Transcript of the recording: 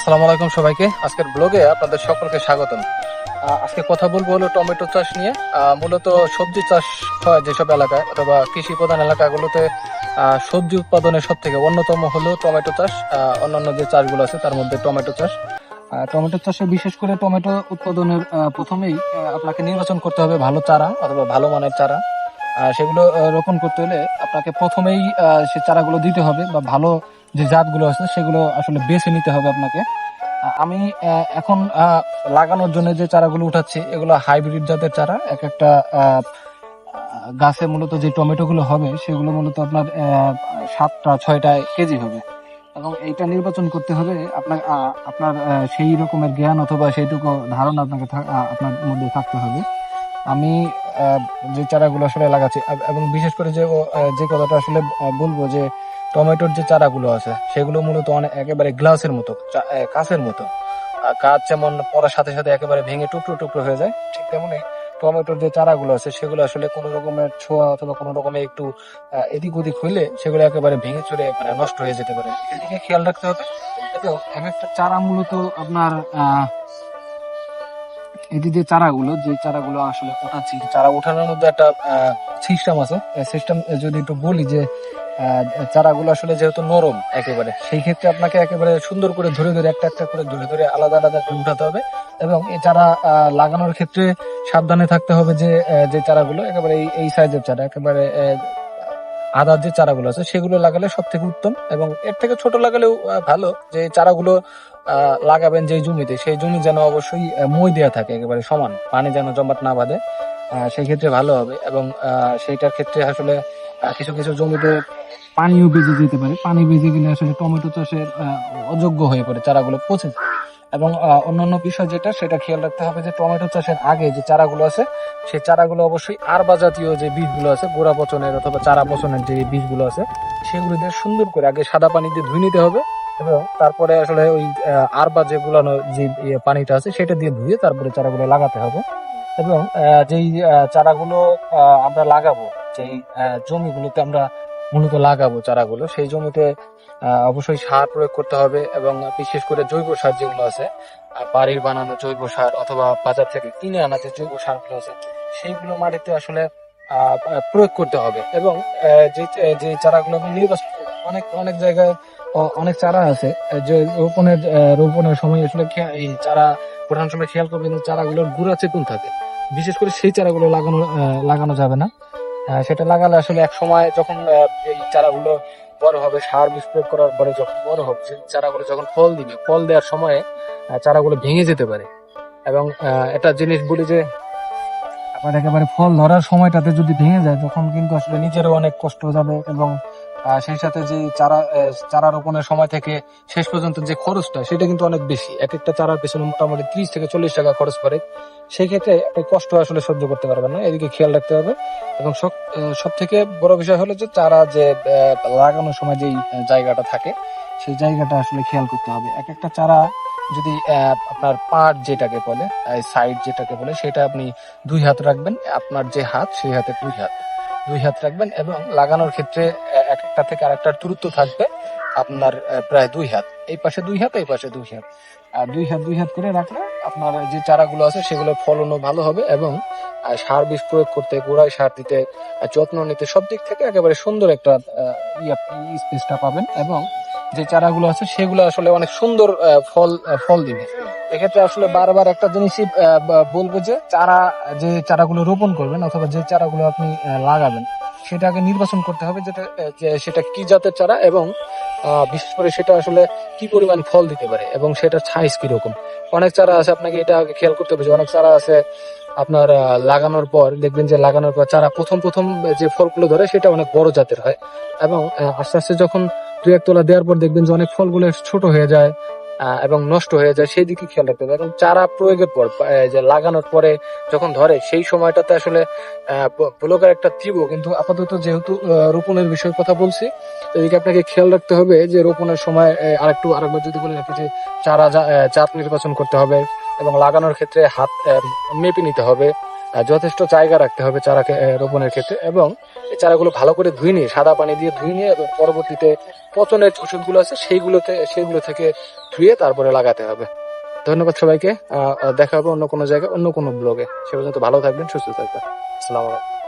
আসসালামু আলাইকুম সবাইকে। আজকের ব্লগে আপনাদের সকলকে স্বাগতম। আজকে কথা বলব হলো টমেটো চাষ নিয়ে। মূলত সবজি চাষ হয় যেসব এলাকায় অথবা কৃষি প্রধান এলাকাগুলোতে সবজি উৎপাদনের সব থেকে অন্যতম হলো টমেটো চাষ। অন্যান্য যে চাষগুলো আছে তার মধ্যে টমেটো চাষ। টমেটো চাষে বিশেষ করে টমেটো উৎপাদনের প্রথমেই আপনাকে নির্বাচন করতে হবে ভালো চারা অথবা ভালো মানের চারা। সেগুলো রোপণ করতে হলে আপনাকে প্রথমেই সে চারাগুলো দিতে হবে বা ভালো যে জাতগুলো আছে সেগুলো আসলে বেছে নিতে হবে আপনাকে। আমি এখন লাগানোর জন্য যে চারাগুলো উঠাচ্ছি, এগুলো হাইব্রিড জাতের চারা। এক একটা গাছে মূলত যে টমেটোগুলো হবে, সেগুলো মূলত আপনার সাতটা, ছয়টা কেজি হবে। এবং এইটা নির্বাচন করতে হবে আপনার আপনার সেই রকমের জ্ঞান অথবা সেইটুকু ধারণা আপনাকে আপনার মধ্যে থাকতে হবে। আমি যে চারাগুলো আসলে লাগাচ্ছি। এবং বিশেষ করে যে যে কথাটা আসলে বলব যে টমেটোর যে চারাগুলো আছে, সেগুলো মূলত অনেক একেবারে গ্লাসের মতো কাঁচের মতো। কাঁচ যেমন পড়ার সাথে সাথে একেবারে ভেঙে টুকরো টুকরো হয়ে যায়, ঠিক তেমনই টমেটোর যে চারাগুলো আছে, সেগুলো আসলে কোনো রকমের ছোঁয়া অথবা কোনো রকমের একটু এদিক ওদিক হইলে সেগুলো একেবারে ভেঙে চুরে মানে নষ্ট হয়ে যেতে পারে। এদিকে খেয়াল রাখতে হবে এক একটা চারা মূলত আপনার এই যে চারাগুলো যে চারাগুলো আসলে উঠাচ্ছি চারা উঠানোর মধ্যে একটা সিস্টেম আছে। সিস্টেম যদি একটু বলি যে চারাগুলো আসলে যেহেতু নরম একেবারে, সেই ক্ষেত্রে আপনাকে একেবারে সুন্দর করে ধরে ধরে, একটা একটা করে ধরে ধরে আলাদা আলাদা করে উঠাতে হবে। এবং এই চারা লাগানোর ক্ষেত্রে সাবধানে থাকতে হবে যে যে চারাগুলো, একেবারে এই- সাইজের চারা, একেবারে আদার যে চারাগুলো আছে, সেগুলো লাগালে সব থেকে উত্তম এবং এর থেকে ছোট লাগালেও ভালো যে চারাগুলো লাগাবেন যে জমিতে, সেই জমি যেন অবশ্যই মই দেওয়া থাকে, একেবারে সমান, পানি যেন জমাট না বাঁধে সেই ক্ষেত্রে ভালো হবে এবং সেইটার ক্ষেত্রে আসলে কিছু কিছু জমিতে পানিও বেজে যেতে পারে। পানি বেজে গেলে আসলে টমেটো চাষের অযোগ্য হয়ে পড়ে, চারাগুলো পচে যায়। এবং অন্যান্য বিষয় যেটা, সেটা খেয়াল রাখতে হবে যে টমেটো চাষের আগে যে চারাগুলো আছে, সেই চারাগুলো অবশ্যই আরবা জাতীয় যে বীজগুলো আছে, গোড়া পচনের অথবা চারা পচনের যে বীজগুলো আছে, সেগুলো দিয়ে সুন্দর করে আগে সাদা পানি দিয়ে ধুয়ে নিতে হবে এবং তারপরে আসলে ওই আরবা যে গুলানো যে ইয়ে পানিটা আছে, সেটা দিয়ে ধুয়ে তারপরে চারাগুলো লাগাতে হবে। এবং যেই চারাগুলো আমরা লাগাবো, যেই জমিগুলোতে আমরা মূলত লাগাবো চারাগুলো, সেই জমিতে অবশ্যই সার প্রয়োগ করতে হবে এবং বিশেষ করে জৈব সার যেগুলো আছে বাড়ির বানানো জৈব সার অথবা বাজার থেকে কিনে আনা যে জৈব সারগুলো আছে, সেইগুলো মাটিতে আসলে প্রয়োগ করতে হবে এবং যে যে চারাগুলো নির্বাচন অনেক অনেক জায়গায় অনেক চারা আছে যে রোপণের রোপণের সময় আসলে এই চারা, প্রধান সময় খেয়াল করবেন চারাগুলোর গুঁড়া চেতন থাকে, বিশেষ করে সেই চারাগুলো লাগানো লাগানো যাবে না সেটা লাগালে আসলে এক সময় যখন এই চারাগুলো বড় হবে সার বিষ করার পরে যখন বড় হবে চারাগুলো যখন ফল দিবে, ফল দেওয়ার সময়ে চারাগুলো ভেঙে যেতে পারে। এবং এটা জিনিস বলি যে, আপনার একেবারে ফল ধরার সময়টাতে যদি ভেঙে যায়, তখন কিন্তু আসলে নিজেরও অনেক কষ্ট যাবে এবং সেই সাথে যে চারা চারা রোপণের সময় থেকে শেষ পর্যন্ত যে খরচটা, সেটা কিন্তু অনেক বেশি। এক একটা চারার পেছনে মোটামুটি ত্রিশ থেকে চল্লিশ টাকা খরচ পড়ে। সেই ক্ষেত্রে আপনি কষ্ট আসলে সহ্য করতে পারবেন না। এদিকে খেয়াল রাখতে হবে। এবং সব থেকে বড় বিষয় হলো যে চারা যে লাগানোর সময় যেই জায়গাটা থাকে, সেই জায়গাটা আসলে খেয়াল করতে হবে। এক একটা চারা যদি আপনার পাট যেটাকে বলে সাইড যেটাকে বলে, সেটা আপনি দুই হাত রাখবেন। আপনার যে হাত, সেই হাতে দুই হাত। দুই হাত রাখবেন এবং লাগানোর ক্ষেত্রে একটা থেকে আরেকটার দূরত্ব থাকবে আপনার প্রায় দুই হাত। এই পাশে দুই হাত, এই পাশে দুই হাত। আর দুই হাত দুই হাত করে রাখলে আপনার যে চারাগুলো আছে সেগুলো ফলনও ভালো হবে এবং সার বিষ প্রয়োগ করতে, গোড়ায় সার দিতে যত্ন নিতে সব দিক থেকে একেবারে সুন্দর একটা স্পেসটা পাবেন এবং যে চারাগুলো আছে, সেগুলো আসলে অনেক সুন্দর ফল ফল দিবে। এক্ষেত্রে আসলে বারবার একটা জিনিসই বলব যে চারা, যে চারাগুলো রোপণ করবেন অথবা যে চারাগুলো আপনি লাগাবেন, সেটাকে নির্বাচন করতে হবে যেটা সেটা কি জাতের চারা এবং বিশেষ করে সেটা আসলে কি পরিমাণ ফল দিতে পারে এবং সেটার সাইজ কীরকম। অনেক চারা আছে, আপনাকে এটা আগে খেয়াল করতে হবে যে অনেক চারা আছে আপনার লাগানোর পর, দেখবেন যে লাগানোর পর চারা প্রথম প্রথম যে ফলগুলো ধরে সেটা অনেক বড় জাতের হয় এবং আস্তে আস্তে যখন দুই এক তোলা দেওয়ার পর দেখবেন যে অনেক ফলগুলো ছোট হয়ে যায় এবং নষ্ট হয়ে যায়, সেই দিকে খেয়াল রাখতে হবে এবং চারা প্রয়োগের পর যে লাগানোর পরে যখন ধরে, সেই সময়টাতে আসলে ব্লকের একটা তীব্র, কিন্তু আপাতত যেহেতু রোপণের বিষয়ে কথা বলছি এদিকে আপনাকে খেয়াল রাখতে হবে যে রোপণের সময় আরেকটু, আরেকবার যদি বলে রাখি যে চারা জাত নির্বাচন করতে হবে এবং লাগানোর ক্ষেত্রে হাত মেপে নিতে হবে। যথেষ্ট জায়গা রাখতে হবে আহ, রোপণের ক্ষেত্রে। এবং এই চারাগুলো ভালো করে ধুয়ে নিয়ে সাদা পানি দিয়ে ধুয়ে নিয়ে এবং পরবর্তীতে পচনের ওষুধগুলো আছে সেইগুলোতে সেইগুলো থেকে ধুয়ে তারপরে লাগাতে হবে। ধন্যবাদ সবাইকে। দেখা হবে অন্য কোনো জায়গায় অন্য কোনো ব্লগে। সে পর্যন্ত ভালো থাকবেন সুস্থ থাকবেন। আসসালামু আলাইকুম।